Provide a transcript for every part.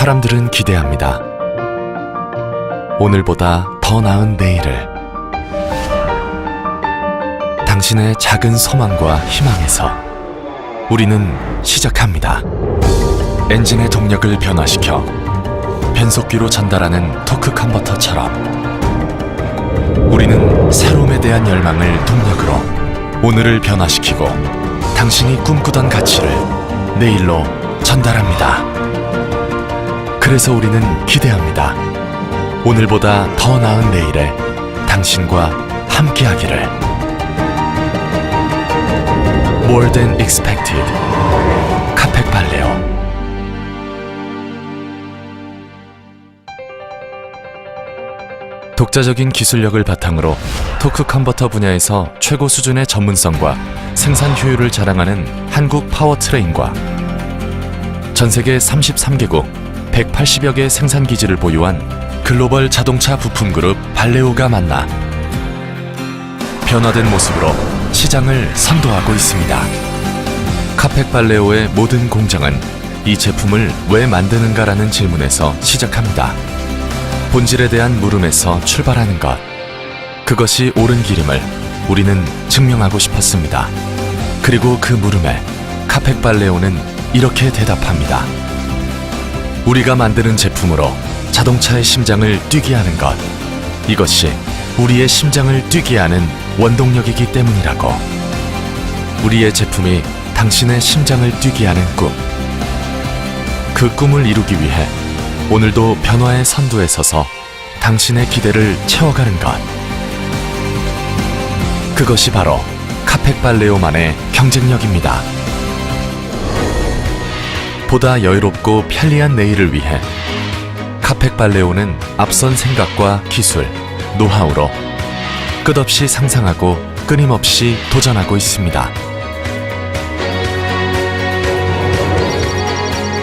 사람들은 기대합니다. 오늘보다 더 나은 내일을. 당신의 작은 소망과 희망에서 우리는 시작합니다. 엔진의 동력을 변화시켜 변속기로 전달하는 토크 컨버터처럼 우리는 새로움에 대한 열망을 동력으로 오늘을 변화시키고 당신이 꿈꾸던 가치를 내일로 전달합니다. 그래서 우리는 기대합니다. 오늘보다 더 나은 내일에 당신과 함께하기를. More than expected. 카펙 발레오. 독자적인 기술력을 바탕으로 토크 컨버터 분야에서 최고 수준의 전문성과 생산 효율을 자랑하는 한국 파워 트레인과 전 세계 33개국 180여 개 생산 기지를 보유한 글로벌 자동차 부품 그룹 발레오가 만나 변화된 모습으로 시장을 선도하고 있습니다. 카펙 발레오의 모든 공정은 이 제품을 왜 만드는가라는 질문에서 시작합니다. 본질에 대한 물음에서 출발하는 것. 그것이 옳은 길임을 우리는 증명하고 싶었습니다. 그리고 그 물음에 카펙 발레오는 이렇게 대답합니다. 우리가 만드는 제품으로 자동차의 심장을 뛰게 하는 것. 이것이 우리의 심장을 뛰게 하는 원동력이기 때문이라고. 우리의 제품이 당신의 심장을 뛰게 하는 꿈. 그 꿈을 이루기 위해 오늘도 변화의 선두에 서서 당신의 기대를 채워가는 것. 그것이 바로 카펙 발레오만의 경쟁력입니다. 보다 여유롭고 편리한 내일을 위해 카펙 발레오는 앞선 생각과 기술, 노하우로 끝없이 상상하고 끊임없이 도전하고 있습니다.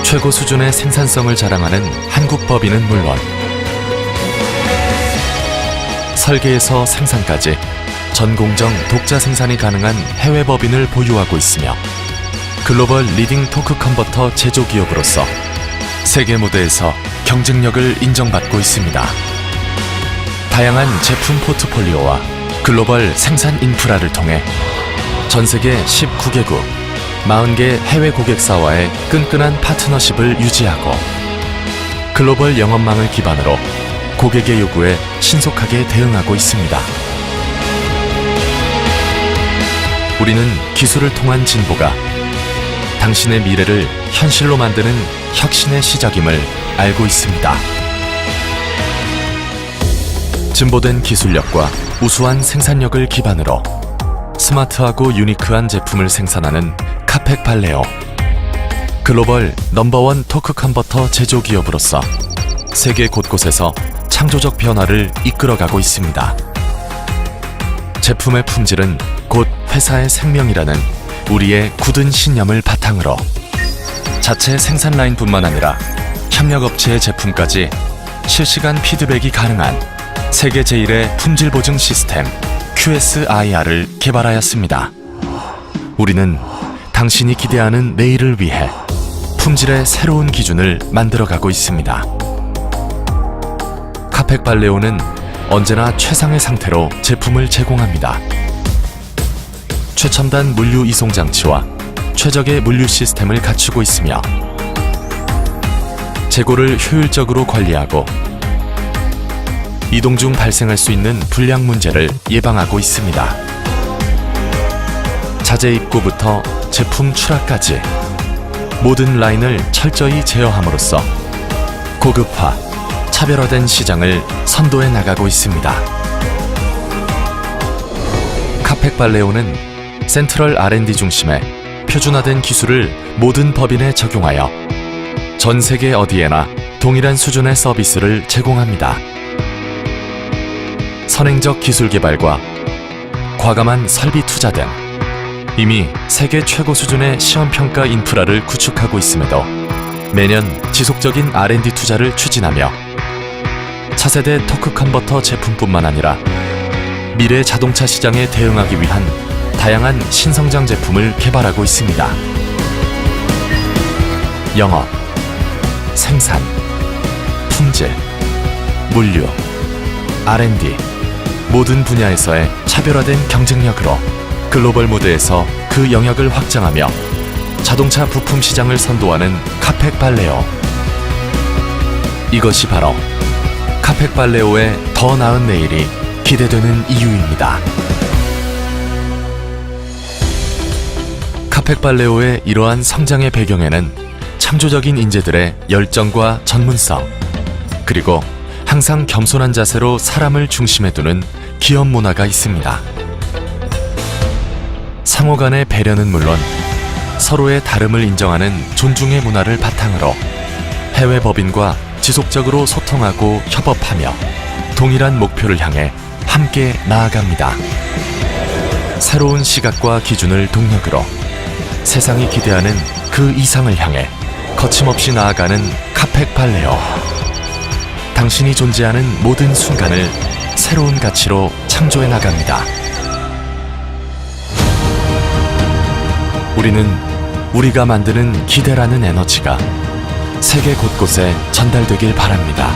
최고 수준의 생산성을 자랑하는 한국 법인은 물론 설계에서 생산까지 전 공정 독자 생산이 가능한 해외 법인을 보유하고 있으며 글로벌 리딩 토크 컨버터 제조 기업으로서 세계 무대에서 경쟁력을 인정받고 있습니다. 다양한 제품 포트폴리오와 글로벌 생산 인프라를 통해 전 세계 19개국 40개 해외 고객사와의 끈끈한 파트너십을 유지하고 글로벌 영업망을 기반으로 고객의 요구에 신속하게 대응하고 있습니다. 우리는 기술을 통한 진보가 당신의 미래를 현실로 만드는 혁신의 시작임을 알고 있습니다. 진보된 기술력과 우수한 생산력을 기반으로 스마트하고 유니크한 제품을 생산하는 카펙 발레오 글로벌 넘버원 토크 컨버터 제조 기업으로서 세계 곳곳에서 창조적 변화를 이끌어가고 있습니다. 제품의 품질은 곧 회사의 생명이라는 우리의 굳은 신념을 바탕으로 자체 생산 라인뿐만 아니라 협력업체의 제품까지 실시간 피드백이 가능한 세계 제1의 품질 보증 시스템 QSIR을 개발하였습니다. 우리는 당신이 기대하는 내일을 위해 품질의 새로운 기준을 만들어가고 있습니다. 카펙 발레오는 언제나 최상의 상태로 제품을 제공합니다. 최첨단 물류 이송 장치와 최적의 물류 시스템을 갖추고 있으며 재고를 효율적으로 관리하고 이동 중 발생할 수 있는 불량 문제를 예방하고 있습니다. 자재 입고부터 제품 출하까지 모든 라인을 철저히 제어함으로써 고급화, 차별화된 시장을 선도해 나가고 있습니다. 카펙 발레오는 센트럴 R&D 중심의 표준화된 기술을 모든 법인에 적용하여 전 세계 어디에나 동일한 수준의 서비스를 제공합니다. 선행적 기술 개발과 과감한 설비 투자 등 이미 세계 최고 수준의 시험 평가 인프라를 구축하고 있음에도 매년 지속적인 R&D 투자를 추진하며 차세대 토크 컨버터 제품뿐만 아니라 미래 자동차 시장에 대응하기 위한 다양한 신성장 제품을 개발하고 있습니다. 영업, 생산, 품질, 물류, R&D 모든 분야에서의 차별화된 경쟁력으로 글로벌 무대에서 그 영역을 확장하며 자동차 부품 시장을 선도하는 카펙 발레오. 이것이 바로 카펙 발레오의 더 나은 내일이 기대되는 이유입니다. 카펙 발레오의 이러한 성장의 배경에는 창조적인 인재들의 열정과 전문성, 그리고 항상 겸손한 자세로 사람을 중심에 두는 기업 문화가 있습니다. 상호 간의 배려는 물론 서로의 다름을 인정하는 존중의 문화를 바탕으로 해외 법인과 지속적으로 소통하고 협업하며 동일한 목표를 향해 함께 나아갑니다. 새로운 시각과 기준을 동력으로 세상이 기대하는 그 이상을 향해 거침없이 나아가는 카펙 발레오. 당신이 존재하는 모든 순간을 새로운 가치로 창조해 나갑니다. 우리는 우리가 만드는 기대라는 에너지가 세계 곳곳에 전달되길 바랍니다.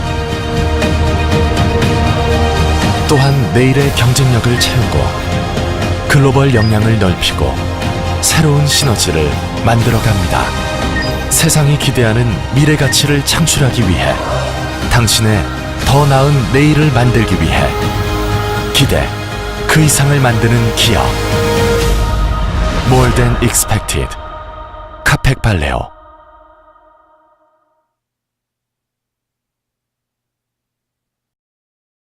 또한 내일의 경쟁력을 채우고 글로벌 역량을 넓히고 새로운 시너지를 만들어 갑니다. 세상이 기대하는 미래 가치를 창출하기 위해 당신의 더 나은 내일을 만들기 위해 기대 그 이상을 만드는 기업 More than expected. 카펙 발레오